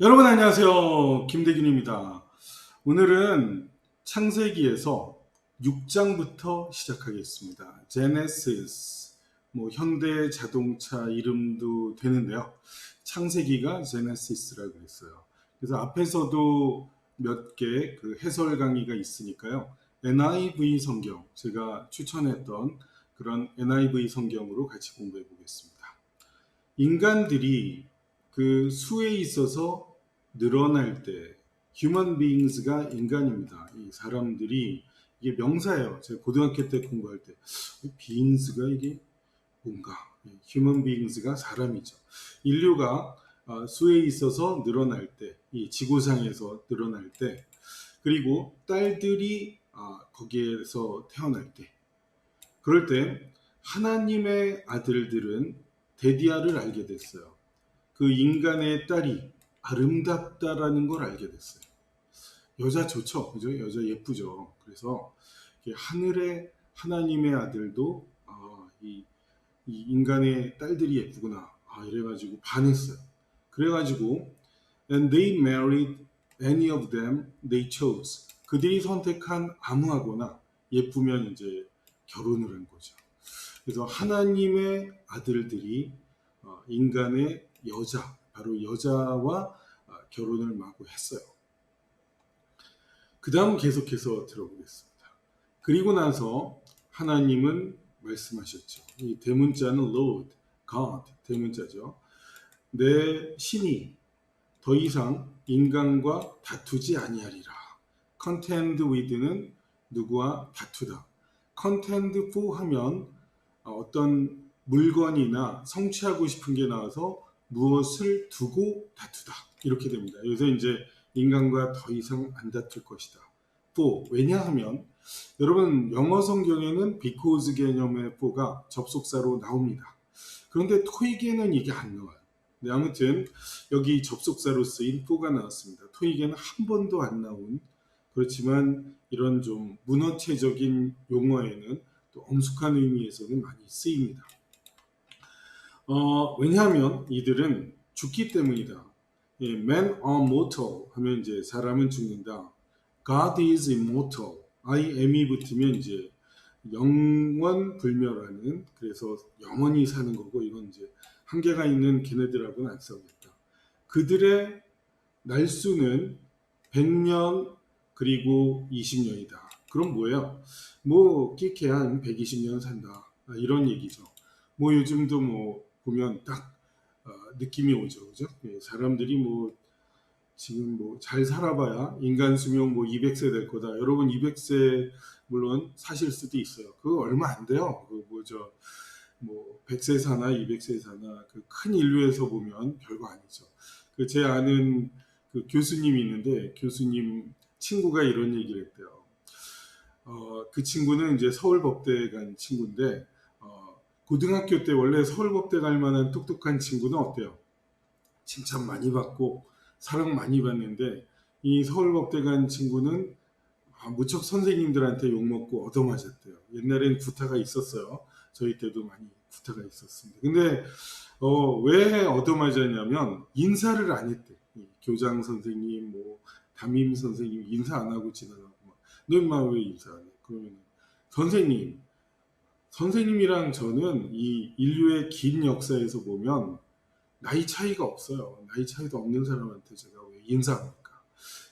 여러분 안녕하세요. 김대균입니다. 오늘은 창세기에서 6장부터 시작하겠습니다. 제네시스, 뭐 현대 자동차 이름도 되는데요. 창세기가 제네시스라고 했어요. 그래서 앞에서도 몇 개 그 해설 강의가 있으니까요. NIV 성경 제가 추천했던 그런 NIV 성경으로 같이 공부해 보겠습니다. 인간들이 그 수에 있어서 늘어날 때 human beings가 인간입니다. 이 사람들이 이게 명사예요. 제가 고등학교 때 공부할 때 beings가 이게 뭔가 human beings가 사람이죠. 인류가 아, 수에 있어서 늘어날 때, 이 지구상에서 늘어날 때, 그리고 딸들이 아, 거기에서 태어날 때, 그럴 때 하나님의 아들들은 데디아를 알게 됐어요. 그 인간의 딸이 아름답다라는 걸 알게 됐어요. 여자 좋죠, 그죠? 여자 예쁘죠. 그래서 하늘의 하나님의 아들도 아, 이, 이 인간의 딸들이 예쁘구나. 아, 이래가지고 반했어요. 그래가지고 and they married any of them they chose. 그들이 선택한 아무하거나 예쁘면 이제 결혼을 한 거죠. 그래서 하나님의 아들들이 어, 인간의 여자, 바로 여자와 어, 결혼을 마구 했어요. 그 다음 계속해서 들어보겠습니다. 그리고 나서 하나님은 말씀하셨죠. 이 대문자는 Lord, God, 대문자죠. 내 신이 더 이상 인간과 다투지 아니하리라. contend with는 누구와 다투다. contend for 하면 어떤 물건이나 성취하고 싶은 게 나와서 무엇을 두고 다투다. 이렇게 됩니다. 여기서 이제 인간과 더 이상 안 다툴 것이다. for 왜냐하면 여러분 영어 성경에는 because 개념의 for가 접속사로 나옵니다. 그런데 토익에는 이게 안 나와요. 네, 아무튼 여기 접속사로 쓰인 for가 나왔습니다. 토익에는 한 번도 안 나온 그렇지만 이런 좀 문어체적인 용어에는 또 엄숙한 의미에서는 많이 쓰입니다. 어, 왜냐하면 이들은 죽기 때문이다. 예, man are mortal 하면 이제 사람은 죽는다. God is immortal. I am이 붙으면 이제 영원 불멸하는 그래서 영원히 사는 거고 이건 이제 한계가 있는 걔네들하고는 안 싸우겠다. 그들의 날수는 100년 그리고 20년이다. 그럼 뭐예요? 뭐 끼케 한 120년 산다. 아, 이런 얘기죠. 뭐 요즘도 뭐 보면 딱 어, 느낌이 오죠. 그죠? 예, 사람들이 뭐 지금 뭐 잘 살아봐야 인간 수명 뭐 200세 될 거다. 여러분 200세 물론 사실 수도 있어요. 그거 얼마 안 돼요. 그 뭐죠? 뭐 100세 사나 200세 사나 그 큰 인류에서 보면 별거 아니죠. 그 제 아는 그 교수님이 있는데 교수님 친구가 이런 얘기를 했대요. 어, 그 친구는 이제 서울법대 간 친구인데 어, 고등학교 때 원래 서울법대 갈 만한 똑똑한 친구는 어때요? 칭찬 많이 받고 사랑 많이 받는데 이 서울법대 간 친구는 아, 무척 선생님들한테 욕먹고 얻어맞았대요. 옛날엔 구타가 있었어요. 저희 때도 많이 구타가 있었습니다. 근데 어, 왜 얻어맞았냐면 인사를 안 했대. 교장 선생님, 뭐 담임 선생님 인사 안 하고 지나가고 막, 너 인마 왜 인사 안 해? 그러면 선생님, 선생님이랑 저는 이 인류의 긴 역사에서 보면 나이 차이가 없어요. 나이 차이도 없는 사람한테 제가 왜 인사합니까?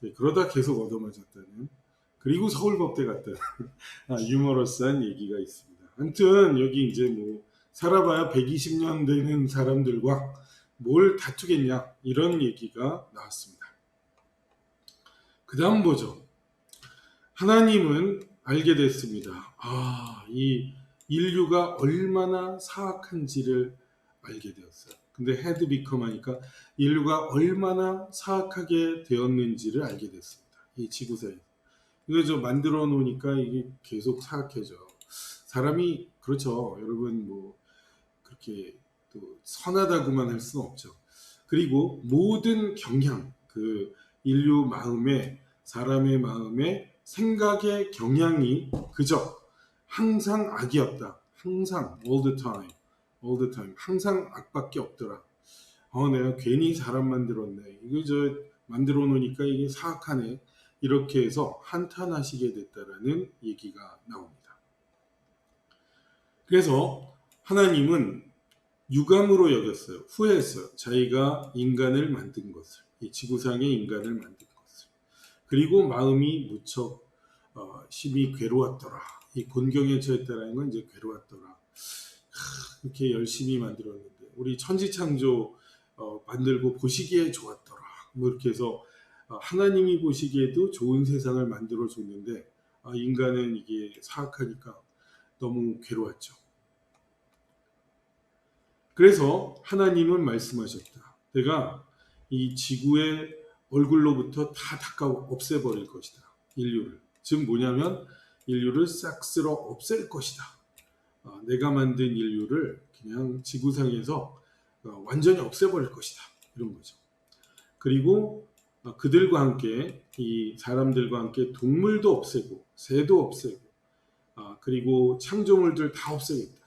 네, 그러다 계속 얻어맞았다는 그리고 서울법대 갔다는 아, 유머러스한 얘기가 있습니다. 아무튼 여기 이제 뭐 살아봐야 120년 되는 사람들과 뭘 다투겠냐 이런 얘기가 나왔습니다. 그 다음 보죠. 하나님은 알게 됐습니다. 아, 이 인류가 얼마나 사악한지를 알게 되었어요. 근데 헤드 비컴 하니까 인류가 얼마나 사악하게 되었는지를 알게 됐습니다. 이 지구상에. 이거 저 만들어 놓으니까 이게 계속 사악해져. 사람이 그렇죠. 여러분 뭐 그렇게 또 선하다고만 할 수는 없죠. 그리고 모든 경향, 그 인류 마음에 사람의 마음에 생각의 경향이 그저 항상 악이었다. 항상 all the time, all the time, 항상 악밖에 없더라. 어, 내가 괜히 사람 만들었네. 이거 저 만들어 놓으니까 이게 사악하네. 이렇게 해서 한탄하시게 됐다라는 얘기가 나옵니다. 그래서 하나님은 유감으로 여겼어요. 후회했어요. 자기가 인간을 만든 것을. 이 지구상의 인간을 만든 것을. 그리고 마음이 무척 어, 심히 괴로웠더라. 이 곤경에 처했다는 건 이제 괴로웠더라. 하, 이렇게 열심히 만들었는데 우리 천지창조 어, 만들고 보시기에 좋았더라. 뭐 이렇게 해서 어, 하나님이 보시기에도 좋은 세상을 만들어 줬는데 아, 인간은 이게 사악하니까 너무 괴로웠죠. 그래서 하나님은 말씀하셨다. 내가 이 지구의 얼굴로부터 다 닦아 없애버릴 것이다. 인류를. 즉 뭐냐면 인류를 싹 쓸어 없앨 것이다. 어, 내가 만든 인류를 그냥 지구상에서 어, 완전히 없애버릴 것이다. 이런 거죠. 그리고 어, 그들과 함께 이 사람들과 함께 동물도 없애고 새도 없애고 아, 그리고 창조물들 다 없애겠다.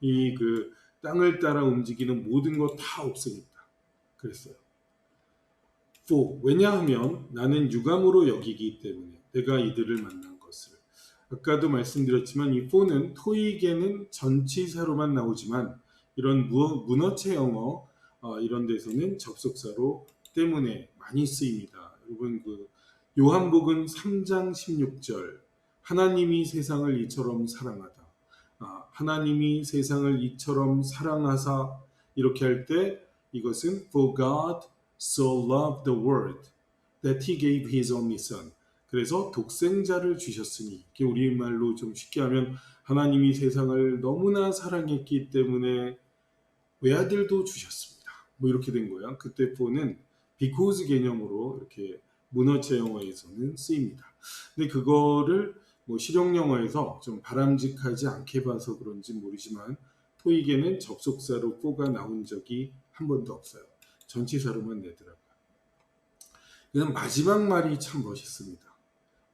이 그 땅을 따라 움직이는 모든 것 다 없애겠다. 그랬어요. For 왜냐하면 나는 유감으로 여기기 때문에 내가 이들을 만난 것을 아까도 말씀드렸지만 이 for는 토익에는 전치사로만 나오지만 이런 무- 문어체 영어 어, 이런 데서는 접속사로 때문에 많이 쓰입니다. 여러분 그 요한복음 3장 16절 하나님이 세상을 이처럼 사랑하다. 아, 하나님이 세상을 이처럼 사랑하사 이렇게 할 때 이것은 for God so loved the world that he gave his only son. 그래서 독생자를 주셨으니 이게 우리말로 좀 쉽게 하면 하나님이 세상을 너무나 사랑했기 때문에 외아들도 주셨습니다. 뭐 이렇게 된 거야. 그때 for는 because 개념으로 이렇게 문어체 영어에서는 쓰입니다. 근데 그거를 뭐 실용 영어에서 좀 바람직하지 않게 봐서 그런지 모르지만 토익에는 접속사로 for가 나온 적이 한 번도 없어요. 전치사로만 내더라고요. 마지막 말이 참 멋있습니다.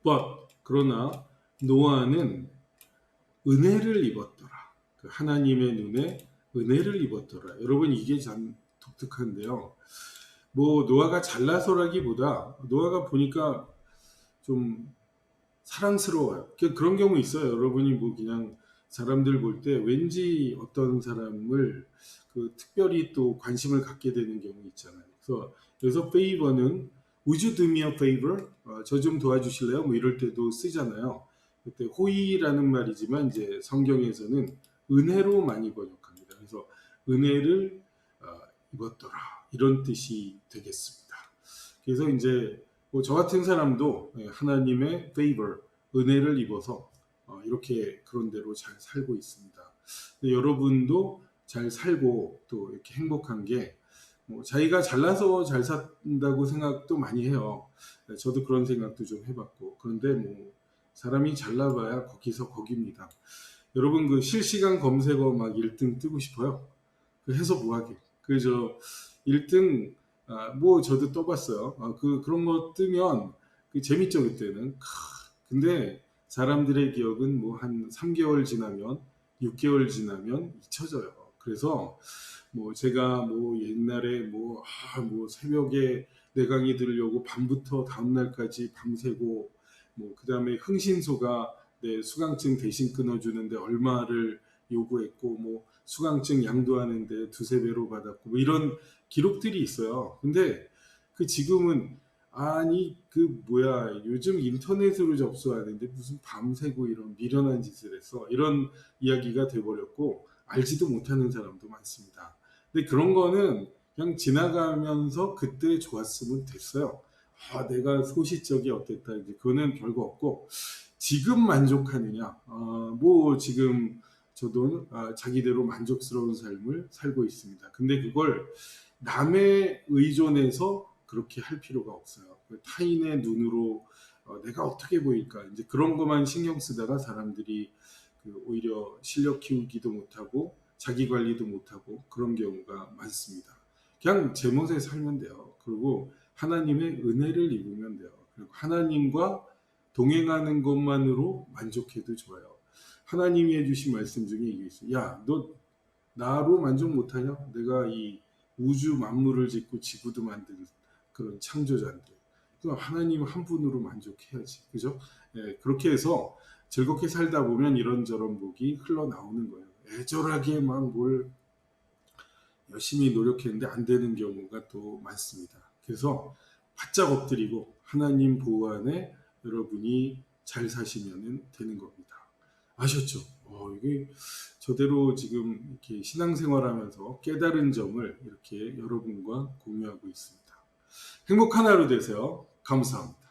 But 그러나 노아는 은혜를 입었더라. 그 하나님의 눈에 은혜를 입었더라. 여러분 이게 참 독특한데요. 뭐 노아가 잘나서라기보다 노아가 보니까 좀 사랑스러워요. 그- 그런 경우 있어요. 여러분이 뭐 그냥 사람들 볼 때 왠지 어떤 사람을 그 특별히 또 관심을 갖게 되는 경우 있잖아요. 그래서 그래서 do me a favor? 저좀 도와주실래요? 뭐 이럴 때도 쓰잖아요. 그때 호의라는 말이지만 이제 성경에서는 은혜로 많이 번역합니다. 그래서 은혜를 어, 입었더라 이런 뜻이 되겠습니다. 그래서 이제 뭐 저 같은 사람도 예, 하나님의 favor 은혜를 입어서 어, 이렇게 그런 대로 잘 살고 있습니다. 여러분도 잘 살고 또 이렇게 행복한 게 뭐 자기가 잘나서 잘 산다고 생각도 많이 해요. 네, 저도 그런 생각도 좀 해봤고 그런데 뭐 사람이 잘나봐야 거기서 거기입니다. 여러분 그 실시간 검색어 막 1등 뜨고 싶어요? 그 해서 뭐하게? 그저 1등 아, 뭐 저도 떠봤어요. 아, 그 그런 거 뜨면 그 재밌죠 그때는. 크, 근데 사람들의 기억은 뭐 한 3개월 지나면 6개월 지나면 잊혀져요. 그래서 뭐 제가 뭐 옛날에 뭐, 아, 뭐 새벽에 내 강의 들으려고 밤부터 다음날까지 밤새고 뭐 그다음에 흥신소가 내 수강증 대신 끊어주는데 얼마를 요구했고 뭐 수강증 양도하는데 두세 배로 받았고 뭐 이런 기록들이 있어요. 근데 그 지금은 아니 그 뭐야 요즘 인터넷으로 접수하는데 무슨 밤새고 이런 미련한 짓을 해서 이런 이야기가 돼버렸고 알지도 못하는 사람도 많습니다. 근데 그런 거는 그냥 지나가면서 그때 좋았으면 됐어요. 아 내가 소시적이 어땠다 이제 그거는 별거 없고 지금 만족하느냐 아, 뭐 지금 저도 아, 자기대로 만족스러운 삶을 살고 있습니다. 근데 그걸 남의 의존해서 그렇게 할 필요가 없어요. 그 타인의 눈으로 어, 내가 어떻게 보일까 이제 그런 것만 신경 쓰다가 사람들이 그 오히려 실력 키우기도 못하고 자기 관리도 못하고 그런 경우가 많습니다. 그냥 제멋에 살면 돼요. 그리고 하나님의 은혜를 입으면 돼요. 그리고 하나님과 동행하는 것만으로 만족해도 좋아요. 하나님이 해주신 말씀 중에 이게 있어요. 야, 너 나로 만족 못하냐? 내가 이 우주 만물을 짓고 지구도 만든 그런 창조자인데 그럼 하나님 한 분으로 만족해야지 그죠? 예, 그렇게 해서 즐겁게 살다 보면 이런저런 복이 흘러나오는 거예요. 애절하게 막 뭘 열심히 노력했는데 안 되는 경우가 또 많습니다. 그래서 바짝 엎드리고 하나님 보호 안에 여러분이 잘 사시면 되는 겁니다. 아셨죠? 어, 이게 저대로 지금 이렇게 신앙생활하면서 깨달은 점을 이렇게 여러분과 공유하고 있습니다. 행복한 하루 되세요. 감사합니다.